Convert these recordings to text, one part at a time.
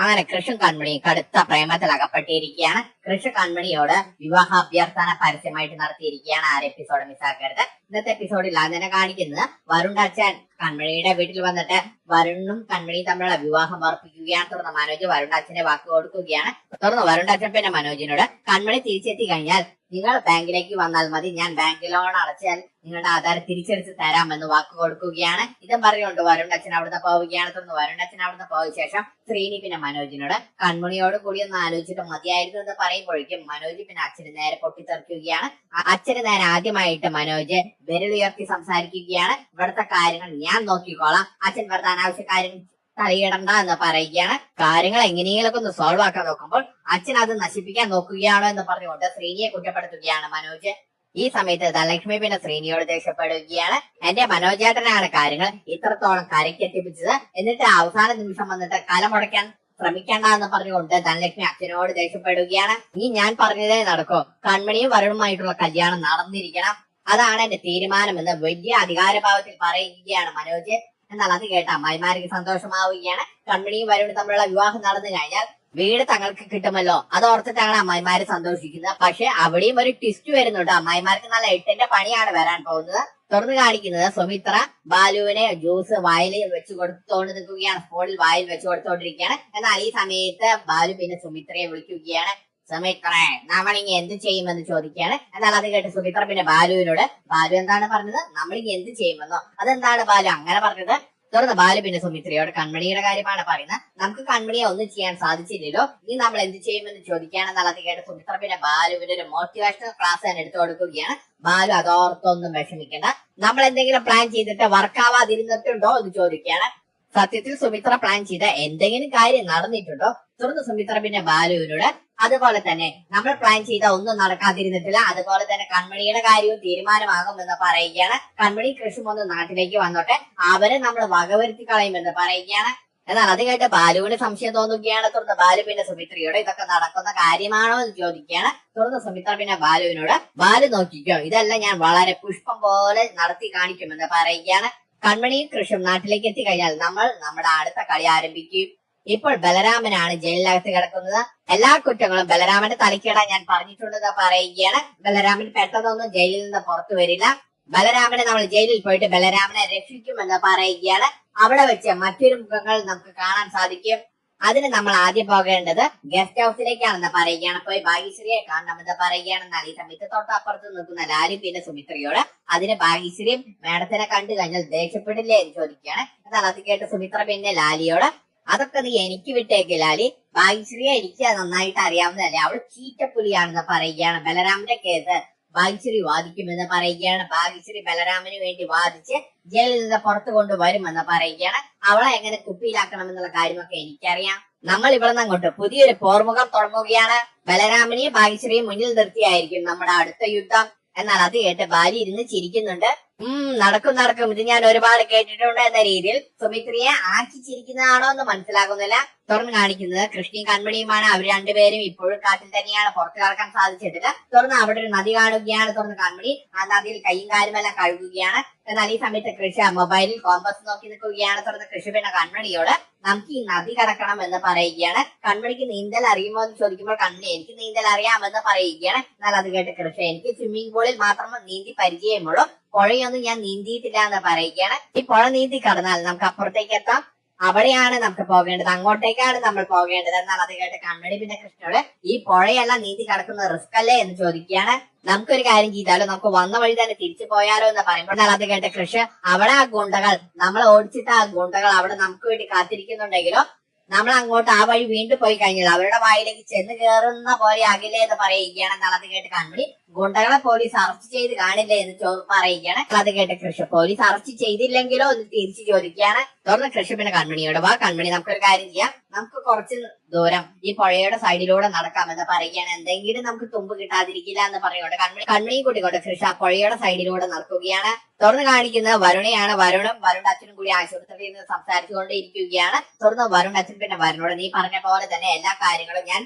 അങ്ങനെ കൃഷ്ണ കൺമണി കടുത്ത പ്രേമത്തിൽ അകപ്പെട്ടിരിക്കുകയാണ് കൃഷ്ണ കൺമണിയോട് വിവാഹ അഭ്യർത്ഥന പരസ്യമായിട്ട് നടത്തിയിരിക്കുകയാണ് ആ എപ്പിസോഡ് മിസ്സാക്കരുത് ഇന്നത്തെ എപ്പിസോഡിൽ അങ്ങനെ കാണിക്കുന്നത് വരുൺ അച്ഛൻ കൺമണിയുടെ വീട്ടിൽ വന്നിട്ട് വരുണും കൺമണിയും തമ്മിലുള്ള വിവാഹം ഉറപ്പിക്കുകയാണ്. തുടർന്ന് മനോജ് വരുൺ അച്ഛനെ വാക്ക് കൊടുക്കുകയാണ്. തുടർന്ന് വരുൺ അച്ഛൻ പിന്നെ മനോജിനോട് കൺമണി തിരിച്ചെത്തി കഴിഞ്ഞാൽ നിങ്ങൾ ബാങ്കിലേക്ക് വന്നാൽ മതി ഞാൻ ബാങ്ക് ലോൺ അടച്ചാൽ നിങ്ങളുടെ ആധാരം തിരിച്ചെടുത്ത് തരാമെന്ന് വാക്ക് കൊടുക്കുകയാണ്. ഇതും പറഞ്ഞുകൊണ്ട് വരുൺ അച്ഛൻ അവിടുന്ന് പോവുകയാണ്. തുടർന്ന് വരുൺ അച്ഛൻ അവിടുന്ന് പോയ ശേഷം ശ്രീനി പിന്നെ മനോജിനോട് കൺമണിയോട് കൂടി ഒന്ന് ആലോചിച്ചിട്ട് മതിയായിരുന്നു എന്ന് പറയുമ്പോഴേക്കും മനോജ് പിന്നെ അച്ഛന് നേരെ പൊട്ടിത്തെറിക്കുകയാണ്. അച്ഛന് നേരെ ആദ്യമായിട്ട് മനോജ് വിരലുയർത്തി സംസാരിക്കുകയാണ്. ഇവിടുത്തെ കാര്യങ്ങൾ ഞാൻ നോക്കിക്കോളാം. അച്ഛൻ വെറുതെ അനാവശ്യ കാര്യങ്ങൾ തലയിടണ്ട എന്ന് പറയുകയാണ്. കാര്യങ്ങൾ എങ്ങനെയെങ്കിലൊക്കെ ഒന്ന് സോൾവ് ആക്കാൻ നോക്കുമ്പോൾ അച്ഛൻ അത് നശിപ്പിക്കാൻ നോക്കുകയാണോ എന്ന് പറഞ്ഞുകൊണ്ട് ശ്രീനിയെ കുറ്റപ്പെടുത്തുകയാണ് മനോജ്. ഈ സമയത്ത് ധനലക്ഷ്മി പിന്നെ ശ്രീനിയോട് ദേഷ്യപ്പെടുകയാണ്. എന്റെ മനോജേട്ടനാണ് കാര്യങ്ങൾ ഇത്രത്തോളം കരയ്ക്കെത്തിപ്പിച്ചത് എന്നിട്ട് അവസാന നിമിഷം വന്നിട്ട് കല മുടക്കാൻ ശ്രമിക്കണ്ട എന്ന് പറഞ്ഞുകൊണ്ട് ധനലക്ഷ്മി അച്ഛനോട് ദേഷ്യപ്പെടുകയാണ്. ഈ ഞാൻ പറഞ്ഞതേ നടക്കോ. കൺമണിയും വരുണുമായിട്ടുള്ള കല്യാണം നടന്നിരിക്കണം. അതാണ് എന്റെ തീരുമാനമെന്ന് വലിയ അധികാരഭാവത്തിൽ പറയുകയാണ് മനോജ്. എന്നാൽ അത് കേട്ട അമ്മായിമാർക്ക് സന്തോഷമാവുകയാണ്. കമ്പനിയും വരുണും തമ്മിലുള്ള വിവാഹം നടന്നു കഴിഞ്ഞാൽ വീട് തങ്ങൾക്ക് കിട്ടുമല്ലോ. അത് ഓർത്തിട്ടാണ് അമ്മായിമാര് സന്തോഷിക്കുന്നത്. പക്ഷെ അവിടെയും ഒരു ട്വിസ്റ്റ് വരുന്നുണ്ട്. അമ്മായിമാർക്ക് നല്ല എട്ടിന്റെ പണിയാണ് വരാൻ പോകുന്നത്. തുറന്നു കാണിക്കുന്നത് സുമിത്ര ബാലുവിനെ ജ്യൂസ് വായിൽ വെച്ച് കൊടുത്തോണ്ട് നിൽക്കുകയാണ്. ഫോണിൽ വായിൽ വെച്ച് കൊടുത്തോണ്ടിരിക്കുകയാണ്. എന്നാൽ ഈ സമയത്ത് ബാലു പിന്നെ സുമിത്രയെ വിളിക്കുകയാണ്. സുമിത്രേ നമ്മളിങ്ങി എന്ത് ചെയ്യുമെന്ന് ചോദിക്കുകയാണ്. എന്നാൽ അത് കേട്ട് സുമിത്ര പിന്നെ ബാലുവിനോട് ബാലു എന്താണ് പറഞ്ഞത്? നമ്മളിങ്ങി എന്ത് ചെയ്യുമെന്നോ? അതെന്താണ് ബാലു? അങ്ങനെ പറഞ്ഞത്. തുടർന്ന് ബാലു പിന്നെ സുമിത്രയോട് കൺമണിയുടെ കാര്യമാണ് പറയുന്നത്. നമുക്ക് കൺമണിയെ ഒന്നും ചെയ്യാൻ സാധിച്ചില്ലല്ലോ. ഇനി നമ്മൾ എന്ത് ചെയ്യുമെന്ന് ചോദിക്കുകയാണെന്നാൽ അത് കേട്ട് സുമിത്ര പിന്നെ ബാലുവിന് ഒരു മോട്ടിവേഷണൽ ക്ലാസ് തന്നെ എടുത്തു കൊടുക്കുകയാണ്. ബാലു അതോർത്തൊന്നും വിഷമിക്കണ്ട. നമ്മൾ എന്തെങ്കിലും പ്ലാൻ ചെയ്തിട്ട് വർക്കാവാതിരുന്നിട്ടുണ്ടോ എന്ന് ചോദിക്കുകയാണ്. സത്യത്തിൽ സുമിത്ര പ്ലാൻ ചെയ്ത എന്തെങ്കിലും കാര്യം നടന്നിട്ടുണ്ടോ? തുടർന്ന് സുമിത്ര പിന്നെ ബാലുവിനോട് അതുപോലെ തന്നെ നമ്മൾ പ്ലാൻ ചെയ്ത ഒന്നും നടക്കാതിരുന്നിട്ടില്ല. അതുപോലെ തന്നെ കൺമണിയുടെ കാര്യവും തീരുമാനമാകുമെന്ന് പറയുകയാണ്. കൺമണി കൃഷി ഒന്ന് നാട്ടിലേക്ക് വന്നോട്ടെ. അവരെ നമ്മൾ വകവരുത്തി കളയുമെന്ന് പറയുകയാണ്. എന്നാൽ അത് കേട്ട് ബാലുവിന് സംശയം തോന്നുകയാണ്. തുടർന്ന് ബാലു പിന്നെ സുമിത്രയോട് ഇതൊക്കെ നടക്കുന്ന കാര്യമാണോ എന്ന് ചോദിക്കുകയാണ്. തുടർന്ന് സുമിത്ര പിന്നെ ബാലുവിനോട് ബാലു നോക്കിക്കോ ഇതെല്ലാം ഞാൻ വളരെ പുഷ്പം പോലെ നടത്തി കാണിക്കുമെന്ന് പറയുകയാണ്. കൺമണിയും കൃഷും നാട്ടിലേക്ക് എത്തിക്കഴിഞ്ഞാൽ നമ്മൾ നമ്മുടെ അടുത്ത കളി ആരംഭിക്കും. ഇപ്പോൾ ബലരാമനാണ് ജയിലിനകത്ത് കിടക്കുന്നത്. എല്ലാ കുറ്റങ്ങളും ബലരാമന്റെ തലക്കിടാൻ ഞാൻ പറഞ്ഞിട്ടുണ്ടെന്ന് പറയുകയാണ്. ബലരാമൻ പെട്ടെന്നൊന്നും ജയിലിൽ നിന്ന് പുറത്തു വരില്ല. ബലരാമനെ നമ്മൾ ജയിലിൽ പോയിട്ട് ബലരാമനെ രക്ഷിക്കുമെന്ന് പറയുകയാണ്. അവിടെ വെച്ച് മറ്റൊരു മുഖങ്ങൾ നമുക്ക് കാണാൻ സാധിക്കും. അതിന് നമ്മൾ ആദ്യം പോകേണ്ടത് ഗസ്റ്റ് ഹൗസിലേക്കാണെന്ന് പറയുകയാണ്. പോയി ഭാഗ്യശ്രീയെ കാണണമെന്ന് പറയുകയാണ്. എന്നാൽ ഈ സമയത്ത് തൊട്ടപ്പുറത്ത് നിൽക്കുന്ന ലാലി പിന്നെ സുമിത്രയോട് അതിന് ഭാഗ്യശ്രീയും മേഡത്തിനെ കണ്ടു കഴിഞ്ഞാൽ ദേഷ്യപ്പെടില്ലേ? എന്ന് ചോദിക്കുകയാണ്. എന്നാൽ അത് കേട്ട് സുമിത്ര പിന്നെ ലാലിയോട് അതൊക്കെ നീ എനിക്ക് വിട്ടേക്ക് ലാലി ഭാഗ്യശ്രീയെ എനിക്ക് നന്നായിട്ട് അറിയാവുന്നതല്ലേ. അവൾ ചീറ്റപ്പുലിയാണെന്ന് പറയുകയാണ്. ബലരാമന്റെ കേസ് ഭാഗ്യശ്രീ വാദിക്കുമെന്ന് പറയുകയാണ്. ഭാഗ്യശ്രീ ബലരാമന് വേണ്ടി വാദിച്ച് ജയിലിൽ നിന്ന് പുറത്തു കൊണ്ടുവരുമെന്ന് പറയുകയാണ്. അവളെ എങ്ങനെ കുപ്പിയിലാക്കണമെന്നുള്ള കാര്യമൊക്കെ എനിക്കറിയാം. നമ്മൾ ഇവിടെ നിന്ന് അങ്ങോട്ട് പുതിയൊരു പോർമുഖം തുടങ്ങുകയാണ്. ബലരാമനെയും ഭാഗ്യശ്രീയും മുന്നിൽ നിർത്തിയായിരിക്കും നമ്മുടെ അടുത്ത യുദ്ധം. എന്നാൽ അത് കേട്ട് ബാലി ഇരുന്ന് ചിരിക്കുന്നുണ്ട്. ഉം നടക്കും നടക്കും. ഇത് ഞാൻ ഒരുപാട് കേട്ടിട്ടുണ്ട് എന്ന രീതിയിൽ. സുമിത്രിയെ ആക്കി ചിരിക്കുന്നതാണോ എന്ന് മനസ്സിലാകുന്നില്ല. തുറന്ന് കാണിക്കുന്നത്. കൃഷ്ണയും കൺമണിയുമാണ്. അവർ രണ്ടുപേരും ഇപ്പോഴും കാട്ടിൽ തന്നെയാണ് പുറത്തു കടക്കാൻ സാധിച്ചിട്ടില്ല. തുറന്ന് അവിടെ ഒരു നദി കാണുകയാണ് തുറന്ന് കൺമണി. ആ നദിയിൽ കൈയും കാലുമെല്ലാം കഴുകുകയാണ്. എന്നാൽ ഈ സമയത്ത് കൃഷി മൊബൈലിൽ കോമ്പസ് നോക്കി നിൽക്കുകയാണ് തുറന്ന് കൃഷി പിന്നെ കൺമണിയോട്. നമുക്ക് ഈ നദി കടക്കണം എന്ന് പറയുകയാണ്. കൺമണിക്ക് നീന്തൽ അറിയുമോ എന്ന് ചോദിക്കുമ്പോൾ കണ്ണി എനിക്ക് നീന്തൽ അറിയാമെന്ന് പറയുകയാണ്. എന്നാൽ അത് കേട്ട് കൃഷി എനിക്ക് സ്വിമ്മിംഗ് പൂളിൽ മാത്രം നീന്തി പരിചയമുള്ളൂ. പുഴയൊന്നും ഞാൻ നീന്തിയിട്ടില്ല എന്ന് പറയുകയാണ്. ഈ പുഴ നീന്തി കടന്നാൽ നമുക്ക് അപ്പുറത്തേക്ക് എത്താം. അവിടെയാണ് നമുക്ക് പോകേണ്ടത്. അങ്ങോട്ടേക്കാണ് നമ്മൾ പോകേണ്ടത് എന്നാൽ അത് കേട്ട് കണ്ണടി. പിന്നെ കൃഷ്ണയോട് ഈ പുഴയല്ല നീതി കടക്കുന്ന റിസ്ക് അല്ലേ? എന്ന് ചോദിക്കുകയാണ്. നമുക്കൊരു കാര്യം ചെയ്താലോ? നമുക്ക് വന്ന വഴി തന്നെ തിരിച്ചു പോയാലോ എന്ന് പറയുമ്പോൾ എന്നാൽ അത് കേട്ട് കൃഷി അവിടെ ആ ഗുണ്ടകൾ നമ്മളെ ഓടിച്ചിട്ട് ആ ഗുണ്ടകൾ അവിടെ നമുക്ക് വേണ്ടി കാത്തിരിക്കുന്നുണ്ടെങ്കിലോ നമ്മൾ അങ്ങോട്ട് ആ വഴി വീണ്ടും പോയി കഴിഞ്ഞാൽ അവരുടെ വായിലേക്ക് ചെന്ന് കയറുന്ന പോലെ ആകില്ലേ എന്ന് പറയുകയാണ് എന്നാൽ അത് കേട്ട് കൺമണി ഗുണ്ടകളെ പോലീസ് അറസ്റ്റ് ചെയ്ത് കാണില്ല എന്ന് ചോ പറയുകയാണ്. അത് കേട്ട് കൃഷി പോലീസ് അറസ്റ്റ് ചെയ്തില്ലെങ്കിലോ എന്ന് തിരിച്ചു ചോദിക്കുകയാണ്. തുടർന്ന് കൃഷി പിന്നെ കൺമണിയോട്. വാ കൺമണി നമുക്കൊരു കാര്യം ചെയ്യാം. നമുക്ക് കുറച്ച് ദൂരം ഈ പുഴയുടെ സൈഡിലൂടെ നടക്കാമെന്ന് പറയുകയാണ്. എന്തെങ്കിലും നമുക്ക് തുമ്പ് കിട്ടാതിരിക്കില്ല എന്ന് പറയുകൊണ്ട് കൺമണി കൺമണിയും കൂട്ടിക്കൊണ്ട് കൃഷി ആ പുഴയുടെ സൈഡിലൂടെ നടക്കുകയാണ്. തുറന്ന് കാണിക്കുന്നത് വരുണയാണ് വരുണും വരുണ അച്ഛനും കൂടി ആശുപത്രിയിൽ നിന്ന് സംസാരിച്ചുകൊണ്ട് ഇരിക്കുകയാണ് തുറന്ന് വരുൺ അച്ഛൻ പിന്നെ വരുണോട് നീ പറഞ്ഞ പോലെ തന്നെ എല്ലാ കാര്യങ്ങളും ഞാൻ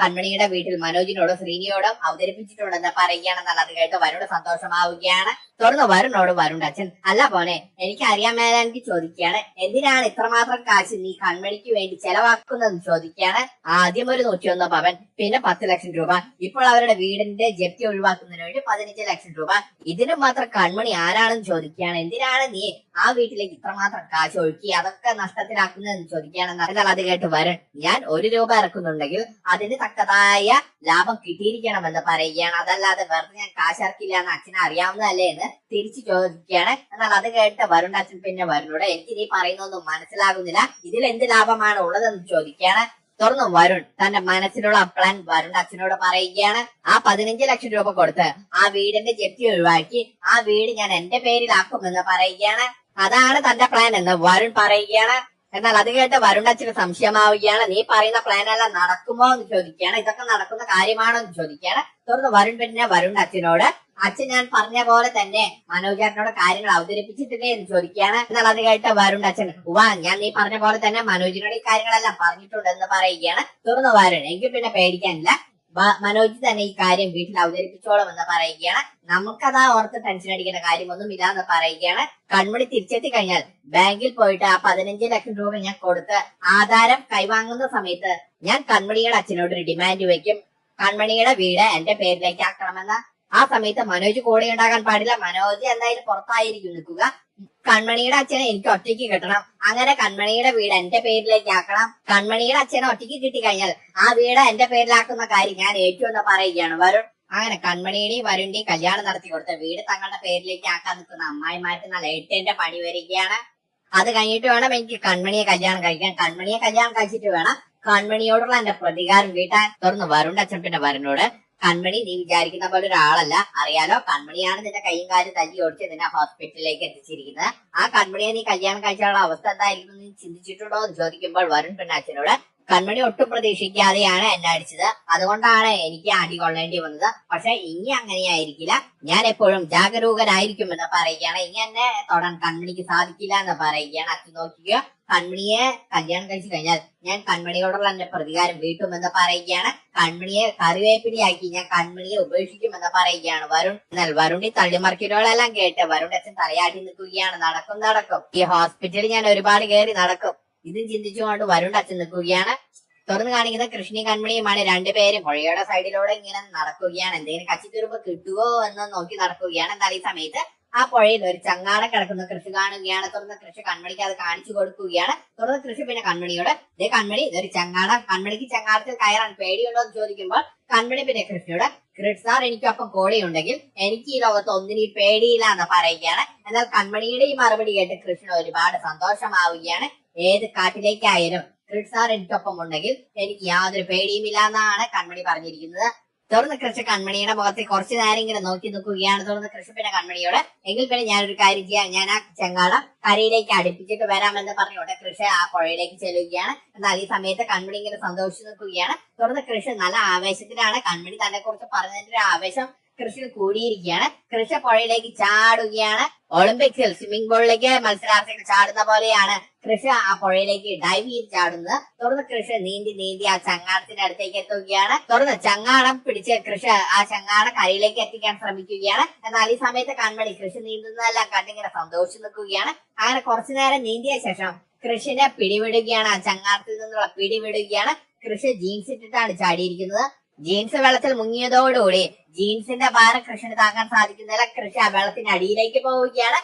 കൺമണിയുടെ വീട്ടിൽ മനോജിനോടും ശ്രീനിയോടും അവതരിപ്പിച്ചിട്ടുണ്ടെന്ന് പറയുകയാണെന്നാൽ അത് കേട്ട് വരോട് സന്തോഷമാവുകയാണ്. തുറന്ന് വരുണോട് അച്ഛൻ. അല്ല പോനെ എനിക്ക് അറിയാൻ മേലെ എനിക്ക് ചോദിക്കുകയാണ് എന്തിനാണ് ഇത്രമാത്രം കാശ് നീ കൺമണിക്ക് വേണ്ടി ചെലവാക്കുന്നതെന്ന് ചോദിക്കുകയാണ് ആദ്യം ഒരു നൂറ്റിയൊന്ന് പവൻ പിന്നെ പത്ത് ലക്ഷം രൂപ. ഇപ്പോൾ അവരുടെ വീടിന്റെ ജപ്തി ഒഴിവാക്കുന്നതിന് വേണ്ടി പതിനഞ്ച് ലക്ഷം രൂപ. ഇതിന് മാത്രം കൺമണി ആരാണെന്ന് ചോദിക്കുകയാണ് എന്തിനാണ് നീ ആ വീട്ടിലേക്ക് ഇത്രമാത്രം കാശ് ഒഴുക്കി അതൊക്കെ നഷ്ടത്തിലാക്കുന്നതെന്ന് ചോദിക്കുകയാണ് എന്നാൽ അത് കേട്ട് വരൺ ഞാൻ ഒരു രൂപ ഇറക്കുന്നുണ്ടെങ്കിൽ അതിന് തക്കതായ ലാഭം കിട്ടിയിരിക്കണമെന്ന് പറയുകയാണ്. അതല്ലാതെ വെറുതെ ഞാൻ കാശ് ഇറക്കില്ല എന്ന് അച്ഛനെ അറിയാവുന്നതല്ലേ എന്ന് തിരിച്ചു ചോദിക്കുകയാണ്. എന്നാൽ അത് കേട്ട് വരുണാച്ചൻ പിന്നെ വരുണോട് എനിക്ക് നീ പറയുന്നൊന്നും മനസ്സിലാകുന്നില്ല. ഇതിൽ എന്ത് ലാഭമാണ് ഉള്ളതെന്ന് ചോദിക്കുകയാണ്. തുറന്നു വരുൺ തന്റെ മനസ്സിലുള്ള പ്ലാൻ വരുൺ പറയുകയാണ്. ആ പതിനഞ്ച് ലക്ഷം രൂപ കൊടുത്ത് ആ വീടിന്റെ ജപ്തി ഒഴിവാക്കി. ആ വീട് ഞാൻ എന്റെ പേരിലാക്കുമെന്ന് പറയുകയാണ്. അതാണ് തന്റെ പ്ലാൻ എന്ന് വരുൺ പറയുകയാണ്. എന്നാൽ അത് കേട്ട് വരുണച്ചിന് സംശയമാവുകയാണ്. നീ പറയുന്ന പ്ലാൻ എല്ലാം നടക്കുമോ എന്ന് ചോദിക്കുകയാണ്. ഇതൊക്കെ നടക്കുന്ന കാര്യമാണോ എന്ന് ചോദിക്കുകയാണ്. തുടർന്ന് വരുൺ പിന്നെ വരുൺ അച്ഛനോട് അച്ഛൻ ഞാൻ പറഞ്ഞ പോലെ തന്നെ മനോജേട്ടനോട് കാര്യങ്ങൾ അവതരിപ്പിച്ചിട്ടില്ലേ എന്ന് ചോദിക്കുകയാണ്. എന്നാൽ അത് കേട്ട് വരുൺ അച്ഛൻ ഉവാ ഞാൻ നീ പറഞ്ഞ പോലെ തന്നെ മനോജിനോട് ഈ കാര്യങ്ങളെല്ലാം പറഞ്ഞിട്ടുണ്ട് എന്ന് പറയുകയാണ്. തുറന്നു വരുൺ എങ്കിൽ പിന്നെ പേടിക്കാനില്ല. മനോജ് തന്നെ ഈ കാര്യം വീട്ടിൽ അവതരിപ്പിച്ചോളം എന്ന് പറയുകയാണ്. നമുക്കതാ ഓർത്ത് ടെൻഷൻ അടിക്കേണ്ട കാര്യമൊന്നും ഇല്ല എന്ന് പറയുകയാണ്. കൺമണി തിരിച്ചെത്തി കഴിഞ്ഞാൽ ബാങ്കിൽ പോയിട്ട് ആ പതിനഞ്ച് ലക്ഷം രൂപ ഞാൻ കൊടുത്ത് ആധാരം കൈവാങ്ങുന്ന സമയത്ത് ഞാൻ കൺമണിയുടെ അച്ഛനോട് ഒരു ഡിമാൻഡ് വെക്കും. കൺമണിയുടെ വീട് എന്റെ പേരിലേക്ക് ആക്കണമെന്ന് ആ സമയത്ത് മനോജ് കൂടെ ഉണ്ടാകാൻ പാടില്ല. മനോജ് എന്തായാലും പുറത്തായിരിക്കും നിൽക്കുക. കൺമണിയുടെ അച്ഛനെ എനിക്ക് ഒറ്റയ്ക്ക് കിട്ടണം. അങ്ങനെ കൺമണിയുടെ വീട് എന്റെ പേരിലേക്ക് ആക്കണം. കൺമണിയുടെ അച്ഛനെ ഒറ്റയ്ക്ക് കിട്ടി കഴിഞ്ഞാൽ ആ വീട് എന്റെ പേരിലാക്കുന്ന കാര്യം ഞാൻ ഏറ്റവും പറയുകയാണ്. വരുൺ അങ്ങനെ കൺമണിയുടെയും വരുണിന്റെയും കല്യാണം നടത്തി കൊടുത്ത വീട് തങ്ങളുടെ പേരിലേക്ക് ആക്കാൻ നിൽക്കുന്ന അമ്മായിമാർക്ക് നല്ല എട്ടിന്റെ പണി വരികയാണ്. അത് കഴിഞ്ഞിട്ട് വേണം എനിക്ക് കൺമണിയെ കല്യാണം കഴിക്കാൻ. കൺമണിയെ കല്യാണം കഴിച്ചിട്ട് വേണം കൺമണിയോടുള്ള എന്റെ പ്രതികാരം വീട്ടാൻ തുറന്ന് വരുണ്ട് അച്ഛൻ പിന്നെ വരുണോട് കൺമണി നീ വിചാരിക്കുന്ന പോലെ ഒരാളല്ല. അറിയാലോ കൺമണിയാണ് നിന്റെ കൈയും കാലും തല്ലി ഓടിച്ച് നിന്നെ ഹോസ്പിറ്റലിലേക്ക് എത്തിച്ചിരിക്കുന്നത്. ആ കൺമണിയെ നീ കല്യാണം കഴിച്ചാലുള്ള അവസ്ഥ എന്തായിരിക്കും നീ ചിന്തിച്ചിട്ടുണ്ടോ എന്ന് ചോദിക്കുമ്പോൾ വരുൺ പിന്നെ അച്ഛനോട് കൺമണി ഒട്ടും പ്രതീക്ഷിക്കാതെയാണ് എന്നെ അടിച്ചത്. അതുകൊണ്ടാണ് എനിക്ക് അടി കൊള്ളേണ്ടി വന്നത്. പക്ഷെ ഇനി അങ്ങനെയായിരിക്കില്ല. ഞാൻ എപ്പോഴും ജാഗരൂകനായിരിക്കും എന്ന് പറയുകയാണ്. ഇനി എന്നെ തൊടാൻ കൺമണിക്ക് സാധിക്കില്ല എന്ന് പറയുകയാണ്. അച്ഛൻ നോക്കിയോ കൺമണിയെ കല്യാണം കഴിച്ചു കഴിഞ്ഞാൽ ഞാൻ കൺമണിയോടുള്ള എന്റെ പ്രതികാരം വീട്ടുമെന്ന് പറയുകയാണ്. കൺമണിയെ കറിവേപ്പിനിയാക്കി ഞാൻ കൺമണിയെ ഉപേക്ഷിക്കുമെന്ന് പറയുകയാണ് വരുൺ. എന്നാൽ വരുണി തള്ളിമറിക്കലുകളെല്ലാം കേട്ട് വരുൺ അച്ഛൻ തലയാട്ടി നിൽക്കുകയാണ്. നടക്കും നടക്കും. ഈ ഹോസ്പിറ്റലിൽ ഞാൻ ഒരുപാട് കയറി നടക്കും. ഇതും ചിന്തിച്ചുകൊണ്ട് വരുൺ അച്ഛൻ നിൽക്കുകയാണ്. തുറന്നു കാണിക്കുന്ന കൃഷ്ണി കൺമണിയുമാണ് രണ്ടുപേരും പുഴയുടെ സൈഡിലൂടെ ഇങ്ങനെ നടക്കുകയാണ്. എന്തെങ്കിലും കച്ചിത്തുരുമ്പ് കിട്ടുവോ എന്ന് നോക്കി നടക്കുകയാണ്. എന്നാൽ ഈ സമയത്ത് ആ പുഴയിൽ ഒരു ചങ്ങാട കിടക്കുന്ന. കൃഷി കാണുകയാണ്. തുറന്ന കൃഷി കൺമണിക്ക് അത് കാണിച്ചു കൊടുക്കുകയാണ്. തുറന്ന കൃഷി പിന്നെ കൺമണിയോട് ഇതേ കൺമണി ഇതൊരു ചങ്ങാട. കൺമണിക്ക് ചങ്ങാടത്തിൽ കയറാൻ പേടിയുണ്ടോ? എന്ന് ചോദിക്കുമ്പോൾ കൺമണി പിന്നെ കൃഷിയോട് കൃഷ് സാർ എനിക്കൊപ്പം കോടിയുണ്ടെങ്കിൽ എനിക്ക് ഈ ലോകത്ത് ഒന്നിനി പേടിയില്ല എന്ന് പറയുകയാണ്. എന്നാൽ കൺമണിയുടെ ഈ മറുപടി കേട്ട് കൃഷ്ണ ഒരുപാട് സന്തോഷമാവുകയാണ്. ഏത് കാട്ടിലേക്കായാലും ക്രിഡ് സാർ എനിക്കൊപ്പം ഉണ്ടെങ്കിൽ എനിക്ക് യാതൊരു പേടിയുമില്ല എന്നാണ് കൺമണി പറഞ്ഞിരിക്കുന്നത്. തുറന്ന് കൃഷി കൺമണിയുടെ മുഖത്ത് കുറച്ചു നേരം ഇങ്ങനെ നോക്കി നിൽക്കുകയാണ് തുറന്ന് കൃഷി പിന്നെ കൺമണിയോട്. എങ്കിൽ പിന്നെ ഞാനൊരു കാര്യം ചെയ്യാം. ഞാൻ ആ ചെങ്ങാടം കരയിലേക്ക് അടുപ്പിച്ചിട്ട് വരാമെന്ന് പറഞ്ഞുകൊണ്ട് കൃഷി ആ പുഴയിലേക്ക് ചെല്ലുകയാണ്. എന്നാൽ ഈ സമയത്ത് കൺമണി ഇങ്ങനെ സന്തോഷിച്ചു നിൽക്കുകയാണ്. തുറന്ന് കൃഷി നല്ല ആവേശത്തിലാണ്. കൺമണി തന്നെ കുറിച്ച് പറഞ്ഞതിന്റെ ഒരു ആവേശം കൃഷി കൂടിയിരിക്കുകയാണ്. കൃഷി പുഴയിലേക്ക് ചാടുകയാണ്. ഒളിമ്പിക്സിൽ സ്വിമ്മിംഗ് പൂളിലേക്ക് മത്സരാർത്ഥികൾ ചാടുന്ന പോലെയാണ് കൃഷി ആ പുഴയിലേക്ക് ഡൈവ് ചെയ്ത് ചാടുന്നത്. തുറന്ന് കൃഷ നീന്തി നീന്തി ആ ചങ്ങാടത്തിന്റെ അടുത്തേക്ക് എത്തുകയാണ്. തുടർന്ന് ചങ്ങാടം പിടിച്ച് കൃഷ ആ ചങ്ങാടം കരയിലേക്ക് എത്തിക്കാൻ ശ്രമിക്കുകയാണ്. എന്നാൽ ഈ സമയത്ത് കൺമണി കൃഷി നീന്തുന്നതെല്ലാം കണ്ടിങ്ങനെ സന്തോഷിച്ചു നിൽക്കുകയാണ്. അങ്ങനെ കുറച്ചു നേരം നീന്തിയ ശേഷം കൃഷിനെ പിടിവിടുകയാണ്. ആ ചങ്ങാടത്തിൽ നിന്നുള്ള പിടിവിടുകയാണ്. കൃഷി ജീൻസ് ഇട്ടിട്ടാണ് ചാടിയിരിക്കുന്നത്. ജീൻസ് വെള്ളത്തിൽ മുങ്ങിയതോടുകൂടി ജീൻസിന്റെ ഭാരം കൃഷിന് താങ്ങാൻ സാധിക്കുന്നില്ല. കൃഷി ആ വെള്ളത്തിന്റെ അടിയിലേക്ക് പോവുകയാണ്.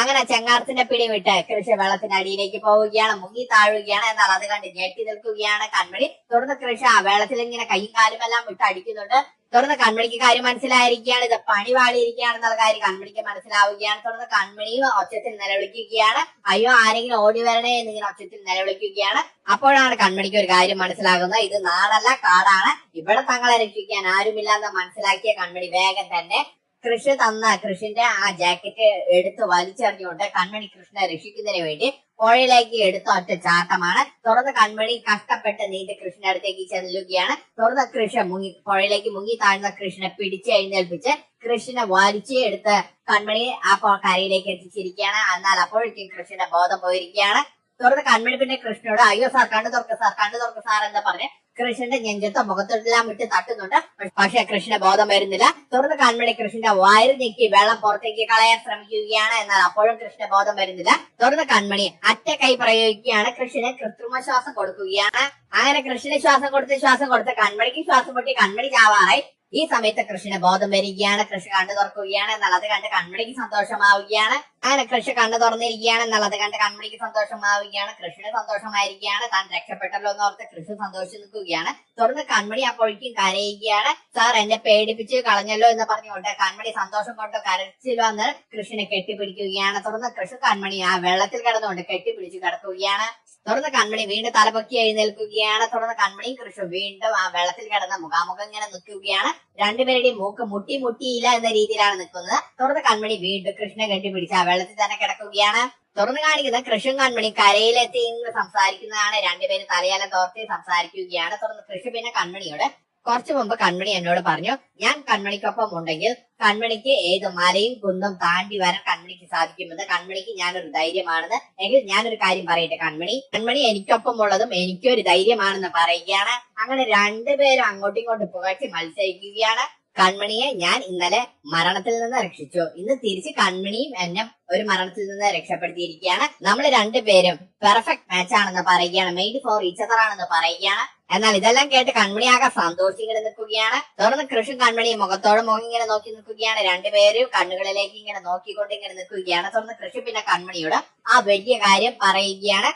അങ്ങനെ ചെങ്ങാർത്തിന്റെ പിടി വിട്ട് കൃഷി വെള്ളത്തിനടിയിലേക്ക് പോവുകയാണ് മുങ്ങി താഴുകയാണ് എന്നാൽ അത് കണ്ട് ഞെട്ടി നിൽക്കുകയാണ്. കൺമണി തുടർന്ന് കൃഷി ആ വെള്ളത്തിൽ ഇങ്ങനെ കൈയും കാലും എല്ലാം വിട്ട് അടിക്കുന്നുണ്ട്. തുടർന്ന് കൺമണിക്ക് കാര്യം മനസ്സിലായിരിക്കുകയാണ്. ഇത് പണി വാളിയിരിക്കുകയാണെന്നുള്ള കാര്യം കൺമണിക്ക് മനസ്സിലാവുകയാണ്. തുടർന്ന് കൺമണിയും ഒച്ചത്തിൽ നിലവിളിക്കുകയാണ്. അയ്യോ ആരെങ്കിലും ഓടി വരണേ എന്നിങ്ങനെ ഒച്ചത്തിൽ നിലവിളിക്കുകയാണ്. അപ്പോഴാണ് കൺമണിക്ക് ഒരു കാര്യം മനസ്സിലാകുന്നത്. ഇത് നാടല്ല കാടാണ്. ഇവിടെ തങ്ങളെ രക്ഷിക്കാൻ ആരുമില്ലാന്ന് മനസ്സിലാക്കിയ കൺമണി വേഗം തന്നെ കൃഷി തന്ന കൃഷിന്റെ ആ ജാക്കറ്റ് എടുത്ത് വലിച്ചെറിഞ്ഞുകൊണ്ട് കൺമണി കൃഷ്ണനെ രക്ഷിക്കുന്നതിന് വേണ്ടി പുഴയിലേക്ക് എടുത്ത ഒറ്റ ചാട്ടമാണ്. തുറന്ന് കൺമണി കഷ്ടപ്പെട്ട് നീണ്ട് കൃഷ്ണന്റെ അടുത്തേക്ക് ചെല്ലുകയാണ്. തുറന്ന കൃഷി മുങ്ങി പുഴയിലേക്ക് മുങ്ങി താഴ്ന്ന കൃഷ്ണനെ പിടിച്ച് എഴുന്നേൽപ്പിച്ച് കൃഷ്ണനെ വലിച്ച് എടുത്ത് കൺമണി ആ കരയിലേക്ക് എത്തിച്ചിരിക്കുകയാണ്. എന്നാൽ അപ്പോഴേക്കും കൃഷ്ണന്റെ ബോധം പോയിരിക്കുകയാണ്. തുറന്ന് കൺമണി പിന്നെ കൃഷ്ണനോട് അയ്യോ സാർ കണ്ണു തുറക്ക സാർ കണ്ണു തുറക്ക സാർ എന്താ പറഞ്ഞ്? കൃഷ്ണന്റെ നെഞ്ചത്തോ മുഖത്തെല്ലാം വിട്ട് തട്ടുന്നുണ്ട്. പക്ഷെ കൃഷ്ണ ബോധം വരുന്നില്ല. തുറന്ന് കൺമണി കൃഷ്ണന്റെ വയറ് ഞെക്കി വെള്ളം പുറത്തേക്ക് കളയാൻ ശ്രമിക്കുകയാണ് എന്നാൽ അപ്പോഴും കൃഷ്ണ ബോധം വരുന്നില്ല. തുറന്ന് കണ്മണി അറ്റ കൈ പ്രയോഗിക്കുകയാണ്. കൃഷ്ണന് കൃത്രിമ ശ്വാസം കൊടുക്കുകയാണ്. അങ്ങനെ കൃഷ്ണന് ശ്വാസം കൊടുത്ത് ശ്വാസം കൊടുത്ത് കൺമണിക്ക് ശ്വാസം പൊട്ടി കണ്മണി ചാവാറായി. ഈ സമയത്ത് കൃഷ്ണന് ബോധം വരികയാണ്. കൃഷ്ണ കണ്ണു തുറക്കുകയാണ്. എന്നാൽ അത് കണ്ട് കൺമണിക്ക് സന്തോഷമാവുകയാണ്. അങ്ങനെ കൃഷി കണ്ണു തുറന്നിരിക്കുകയാണ് എന്നുള്ളത് കണ്ട് കൺമണിക്ക് സന്തോഷമാവുകയാണ്. കൃഷിന് സന്തോഷമായിരിക്കുകയാണ്. താൻ രക്ഷപ്പെട്ടല്ലോ എന്ന് ഓർത്ത് കൃഷി സന്തോഷിച്ച് നിൽക്കുകയാണ്. തുടർന്ന് കൺമണി അപ്പോഴേക്കും കരയുകയാണ്. സാർ എന്നെ പേടിപ്പിച്ച് കളഞ്ഞല്ലോ എന്ന് പറഞ്ഞുകൊണ്ട് കൺമണി സന്തോഷം കൊണ്ട് കരച്ചിൽ വന്ന് കൃഷിനെ കെട്ടിപ്പിടിക്കുകയാണ്. തുടർന്ന് കൃഷി കൺമണി ആ വെള്ളത്തിൽ കിടന്നുകൊണ്ട് കെട്ടിപ്പിടിച്ച് കിടക്കുകയാണ്. തുടർന്ന് കൺമണി വീണ്ടും തലപൊക്കി എഴുന്നേൽക്കുകയാണ് തുടർന്ന് കൺമണിയും കൃഷി വീണ്ടും ആ വെള്ളത്തിൽ കിടന്ന് മുഖാമുഖം ഇങ്ങനെ നിൽക്കുകയാണ്. രണ്ടുപേരുടെയും മൂക്ക് മുട്ടി മുട്ടിയില്ല എന്ന രീതിയിലാണ് നിൽക്കുന്നത്. തുടർന്ന് കൺമണി വീണ്ടും കൃഷ്ണനെ കെട്ടിപ്പിടിച്ച് ആ വെള്ളത്തിൽ തന്നെ കിടക്കുകയാണ്. തുറന്നു കാണിക്കുന്ന കൃഷി കൺമണി കരയിലെത്തി ഇന്ന് സംസാരിക്കുന്നതാണ്. രണ്ടുപേരും തലയാല തോർത്തി സംസാരിക്കുകയാണ്. തുറന്ന് കൃഷി പിന്നെ കൺമണിയോട് കുറച്ചു മുമ്പ് കൺമണി എന്നോട് പറഞ്ഞു ഞാൻ കൺമണിക്കൊപ്പം ഉണ്ടെങ്കിൽ കൺമണിക്ക് ഏത് മലയും കുന്നും താണ്ടി വരാൻ കൺമണിക്ക് സാധിക്കുമെന്ന്. കൺമണിക്ക് ഞാനൊരു ധൈര്യമാണെന്ന്. എങ്കിൽ ഞാനൊരു കാര്യം പറയട്ടെ കൺമണി? കൺമണി എനിക്കൊപ്പം ഉള്ളതും എനിക്കൊരു ധൈര്യമാണെന്ന് പറയുകയാണ്. അങ്ങനെ രണ്ടുപേരും അങ്ങോട്ടും ഇങ്ങോട്ടും പുകഴ്ച മത്സരിക്കുകയാണ്. കൺമണിയെ ഞാൻ ഇന്നലെ മരണത്തിൽ നിന്ന് രക്ഷിച്ചു. ഇന്ന് തിരിച്ച് കൺമണിയും എന്നെ ഒരു മരണത്തിൽ നിന്ന് രക്ഷപ്പെടുത്തിയിരിക്കുകയാണ്. നമ്മൾ രണ്ടുപേരും പെർഫെക്റ്റ് മാച്ച് ആണെന്ന് പറയുകയാണ്. മെയ്ഡ് ഫോർ ഈച്ചതർ ആണെന്ന് പറയുകയാണ്. എന്നാൽ ഇതെല്ലാം കേട്ട് കൺമണിയാകെ സന്തോഷിങ്ങനെ നിൽക്കുകയാണ്. തുടർന്ന് കൃഷി കൺമണി മുഖത്തോട് മുഖം ഇങ്ങനെ നോക്കി നിൽക്കുകയാണ്. രണ്ടുപേരും കണ്ണുകളിലേക്ക് ഇങ്ങനെ നോക്കിക്കൊണ്ട് ഇങ്ങനെ നിൽക്കുകയാണ്. തുടർന്ന് കൃഷി പിന്നെ കൺമണിയോട് ആ വലിയ കാര്യം പറയുകയാണ്.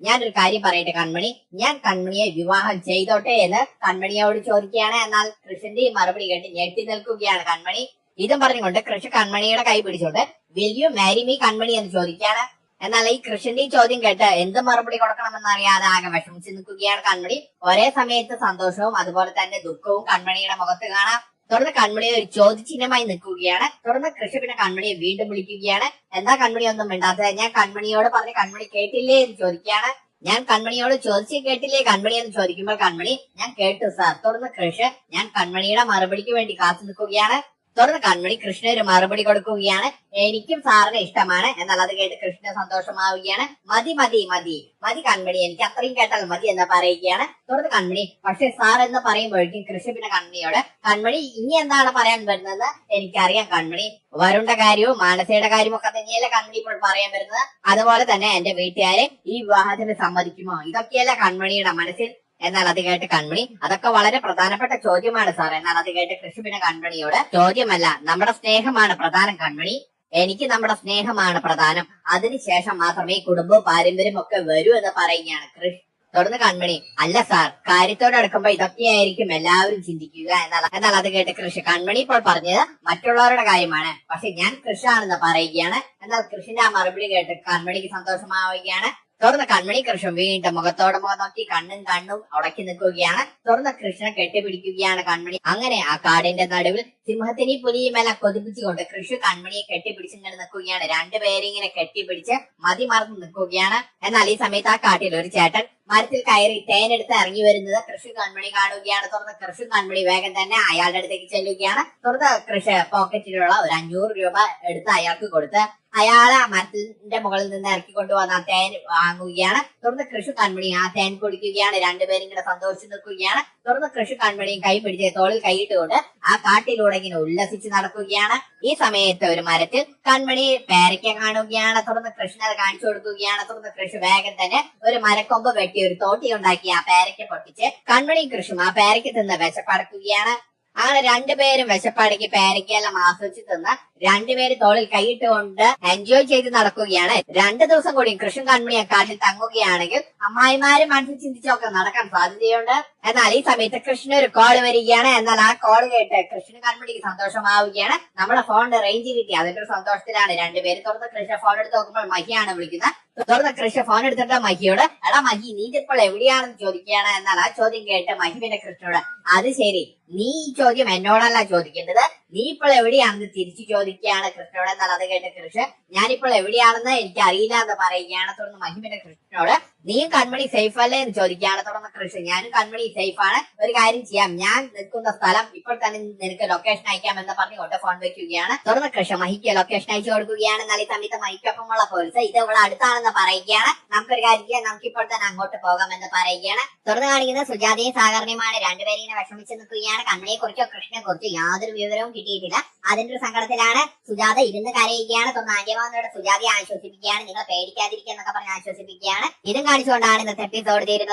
ഞാനൊരു കാര്യം പറയട്ടെ കൺമണി? ഞാൻ കൺമണിയെ വിവാഹം ചെയ്തോട്ടെ എന്ന് കൺമണിയോട് ചോദിക്കുകയാണ്. എന്നാൽ കൃഷ്ണന്റെ മറുപടി കേട്ട് ഞെട്ടി നിൽക്കുകയാണ് കൺമണി. ഇതും പറഞ്ഞുകൊണ്ട് കൃഷി കൺമണിയുടെ കൈ പിടിച്ചുകൊണ്ട് will you marry me Kanmani എന്ന് ചോദിക്കുകയാണ്. എന്നാൽ ഈ കൃഷ്ണന്റെ ഈ ചോദ്യം കേട്ട് എന്ത് മറുപടി കൊടുക്കണമെന്ന് അറിയാതെ ആകെ വിഷമിച്ച് നിൽക്കുകയാണ് കൺമണി. ഒരേ സമയത്ത് സന്തോഷവും അതുപോലെ തന്നെ ദുഃഖവും കൺമണിയുടെ മുഖത്ത് കാണാം. തുടർന്ന് കൺമണി ഒരു ചോദ്യചിഹ്നമായി നിൽക്കുകയാണ്. തുടർന്ന് കൃഷി പിന്നെ കൺമണിയെ വീണ്ടും വിളിക്കുകയാണ്. എന്താ കൺമണി ഒന്നും മിണ്ടാത്തത്? ഞാൻ കൺമണിയോട് പറഞ്ഞ് കൺമണി കേട്ടില്ലേ എന്ന് ചോദിക്കുകയാണ്. ഞാൻ കൺമണിയോട് ചോദിച്ചു കേട്ടില്ലേ? കൺമണി എന്ന് ചോദിക്കുമ്പോൾ കൺമണി ഞാൻ കേട്ടു സാർ. തുടർന്ന് കൃഷ് ഞാൻ കൺമണിയുടെ മറുപടിക്ക് വേണ്ടി കാത്തു നിൽക്കുകയാണ്. തുടർന്ന് കൺമണി കൃഷ്ണ ഒരു മറുപടി കൊടുക്കുകയാണ്. എനിക്കും സാറിനെ ഇഷ്ടമാണ്. എന്നാൽ അത് കേട്ട് കൃഷ്ണ സന്തോഷമാവുകയാണ്. മതി മതി മതി. മതി കൺമണി എനിക്ക് അത്രയും കേട്ടാൽ മതി എന്ന് പറയുകയാണ്. തുടർന്ന് കൺമണി പക്ഷെ സാർ എന്ന് പറയുമ്പോഴേക്കും കൃഷ്ണ പിന്നെ കൺമണിയോട് കൺമണി ഇനി എന്താണ് പറയാൻ വരുന്നത്? എനിക്കറിയാം കൺമണി. വരുണ്ട കാര്യവും മാനസയുടെ കാര്യവും ഒക്കെ തന്നെയല്ലേ കൺമണി ഇപ്പോൾ പറയാൻ വരുന്നത്. അതുപോലെ തന്നെ എന്റെ വീട്ടുകാരെ ഈ വിവാഹത്തിന് സമ്മതിക്കുമോ? ഇതൊക്കെയല്ലേ കൺമണിയുടെ മനസ്സിൽ എന്നാൽ അത് കേട്ട് കൺമണി അതൊക്കെ വളരെ പ്രധാനപ്പെട്ട ചോദ്യമാണ് സാർ. എന്നാൽ അത് കേട്ട് കൃഷി കൺമണിയോട് ചോദ്യമല്ല നമ്മുടെ സ്നേഹമാണ് പ്രധാനം കൺമണി. എനിക്ക് നമ്മുടെ സ്നേഹമാണ് പ്രധാനം. അതിനുശേഷം മാത്രമേ കുടുംബവും പാരമ്പര്യം ഒക്കെ വരൂ എന്ന് പറയുകയാണ് കൃഷി. തുടർന്ന് കൺമണി അല്ല സാർ കാര്യത്തോട് അടുക്കുമ്പോ ഇതൊക്കെയായിരിക്കും എല്ലാവരും ചിന്തിക്കുക എന്നാൽ എന്നാൽ അത് കേട്ട് കൃഷി. കൺമണി ഇപ്പോൾ പറഞ്ഞത് മറ്റുള്ളവരുടെ കാര്യമാണ്. പക്ഷെ ഞാൻ കൃഷാണെന്ന് പറയുകയാണ്. എന്നാൽ കൃഷിന്റെ ആ മറുപടി കേട്ട് കൺമണിക്ക് സന്തോഷമാവുകയാണ്. തുറന്ന് കൺമണി കൃഷ്ണൻ വീണ്ടും മുഖത്തോടെ മുഖം നോക്കി കണ്ണും കണ്ണും ഉടക്കി നിൽക്കുകയാണ്. തുറന്ന കൃഷ്ണൻ കെട്ടിപ്പിടിക്കുകയാണ് കൺമണി അങ്ങനെ ആ കാടിന്റെ നടുവിൽ സിംഹത്തിനെയും പുലിയുമെല്ലാം കൊതിപ്പിച്ചുകൊണ്ട് കൃഷി കൺമണിയെ കെട്ടിപ്പിടിച്ചിങ്ങനെ നിൽക്കുകയാണ്. രണ്ടുപേരും ഇങ്ങനെ കെട്ടിപ്പിടിച്ച് മതി മറന്ന് നിൽക്കുകയാണ്. എന്നാൽ ഈ സമയത്ത് ആ കാട്ടിൽ ഒരു ചേട്ടൻ മരത്തിൽ കയറി തേനെടുത്ത് ഇറങ്ങി വരുന്നത് കൃഷി കൺമണി കാണുകയാണ്. തുറന്ന് കൃഷി കൺമണി വേഗം തന്നെ അയാളുടെ അടുത്തേക്ക് ചെല്ലുകയാണ്. തുറന്ന് കൃഷി പോക്കറ്റിലുള്ള ഒരു അഞ്ഞൂറ് രൂപ എടുത്ത് അയാൾക്ക് കൊടുത്ത് അയാളെ മരത്തിന്റെ മുകളിൽ നിന്ന് ഇറക്കി വന്ന തേൻ വാങ്ങുകയാണ്. തുറന്ന് കൃഷി കൺമണി ആ തേൻ കുടിക്കുകയാണ്. രണ്ടുപേരും ഇങ്ങനെ സന്തോഷിച്ച് നിൽക്കുകയാണ്. തുറന്ന് കൃഷി കൺമണിയും കൈ പിടിച്ച് തോളിൽ കൈയിട്ടുകൊണ്ട് ആ കാട്ടിലൂടെ ഇങ്ങനെ ഉല്ലസിച്ച് നടക്കുകയാണ്. ഈ സമയത്ത് ഒരു മരത്തിൽ കൺമണി പേരയ്ക്ക കാണുകയാണ്. തുറന്ന് കൃഷ്ണൻ കാണിച്ചു കൊടുക്കുകയാണ്. തുറന്ന് കൃഷി വേഗം തന്നെ ഒരു മരക്കൊമ്പ് വെട്ടി ഒരു തോട്ടി ഉണ്ടാക്കി ആ പേരയ്ക്ക പൊട്ടിച്ച് കൺമണിയും കൃഷിയും ആ പേരയ്ക്ക് തിന്ന് വിശപ്പടക്കുകയാണ് അങ്ങനെ രണ്ടുപേരും വിശപ്പടക്കി പേരയ്ക്കെല്ലാം ആസ്വദിച്ച് തിന്ന് രണ്ടുപേര് തോളിൽ കൈയിട്ടുകൊണ്ട് എൻജോയ് ചെയ്ത് നടക്കുകയാണ്. രണ്ടു ദിവസം കൂടി കൃഷ്ണൻ കൺമണി ആ കാട്ടിൽ തങ്ങുകയാണെങ്കിൽ അമ്മായിമാരും മനസ്സിൽ ചിന്തിച്ചൊക്കെ നടക്കാൻ സാധ്യതയുണ്ട്. എന്നാൽ ഈ സമയത്ത് കൃഷ്ണൻ ഒരു കോൾ വരികയാണ്. എന്നാൽ ആ കോൾ കേട്ട് കൃഷ്ണൻ കൺമണിക്ക് സന്തോഷമാവുകയാണ്. നമ്മുടെ ഫോണിന്റെ റേഞ്ച് കിട്ടി. അതിന്റെ ഒരു സന്തോഷത്തിലാണ്. രണ്ടുപേരും തുറന്ന് കൃഷ്ണ ഫോൺ എടുത്ത് നോക്കുമ്പോൾ മഹിയാണ് വിളിക്കുന്നത്. തുറന്ന് കൃഷ്ണ ഫോൺ എടുത്തിട്ട് മഹിയോട് എടാ മഹി നീ ഇപ്പോൾ എവിടെയാണെന്ന് ചോദിക്കുകയാണ്? എന്നാൽ ആ ചോദ്യം കേട്ട് മഹി പിന്നെ കൃഷ്ണനോട് അത് ശരി. നീ ഈ ചോദ്യം എന്നോടല്ല ചോദിക്കേണ്ടത്. നീ ഇപ്പോൾ എവിടെയാണെന്ന് തിരിച്ചു ചോദിക്കുകയാണ് കൃഷ്ണനോട്. എന്നാൽ അത് കേട്ട് കൃഷ്ണൻ ഞാനിപ്പോൾ എവിടെയാണെന്ന് എനിക്ക് അറിയില്ല എന്ന് പറയുകയാണ്. തുടർന്ന് മഹിമിന്റെ കൃഷ്ണനോട് നീയും കൺമണി സേഫ് അല്ലേ? എന്ന് ചോദിക്കുകയാണ്. തുടർന്ന് കൃഷ്ണൻ ഞാനും കൺമണി സേഫ് ആണ്. ഒരു കാര്യം ചെയ്യാം. ഞാൻ നിൽക്കുന്ന സ്ഥലം ഇപ്പോൾ തന്നെ നിനക്ക് ലൊക്കേഷൻ അയക്കാം എന്ന് പറഞ്ഞുകൊണ്ട് ഫോൺ വെക്കുകയാണ്. തുടർന്ന് കൃഷ്ണ മഹിക്ക് ലൊക്കേഷൻ അയച്ചു കൊടുക്കുകയാണ്. എന്നാൽ ഈ സമയത്ത് മഹിക്കൊപ്പമുള്ള പോലീസ് ഇത് ഇവിടെ അടുത്താണെന്ന് പറയുകയാണ്. നമുക്കൊരു കാര്യം ചെയ്യാം. നമുക്ക് ഇപ്പോൾ തന്നെ അങ്ങോട്ട് പോകാമെന്ന് പറയുകയാണ്. തുറന്നു കാണിക്കുന്നത് സുജാതയും സാഗറിനെയുമാണ് രണ്ടുപേരും ഇങ്ങനെ വിഷമിച്ച് നിൽക്കുകയാണ്. കണ്ണിനെ കുറിച്ചോ കൃഷ്ണനെ കുറിച്ചോ യാതൊരു വിവരവും കിട്ടിയിട്ടില്ല. അതിന്റെ ഒരു സങ്കടത്തിലാണ് സുജാത ഇരുന്ന് കരയുകയാണ്. തുടർന്ന് ആന്യമാനോട് സുജാതയെ ആശ്വസിപ്പിക്കുകയാണ്. നിങ്ങൾ പേടിക്കാതിരിക്കുക എന്നൊക്കെ പറഞ്ഞ് ആശ്വസിപ്പിക്കുകയാണ്. ഇതും കാണിച്ചുകൊണ്ടാണ് ഇന്നത്തെ എപ്പിസോഡ് തീരുന്നത്.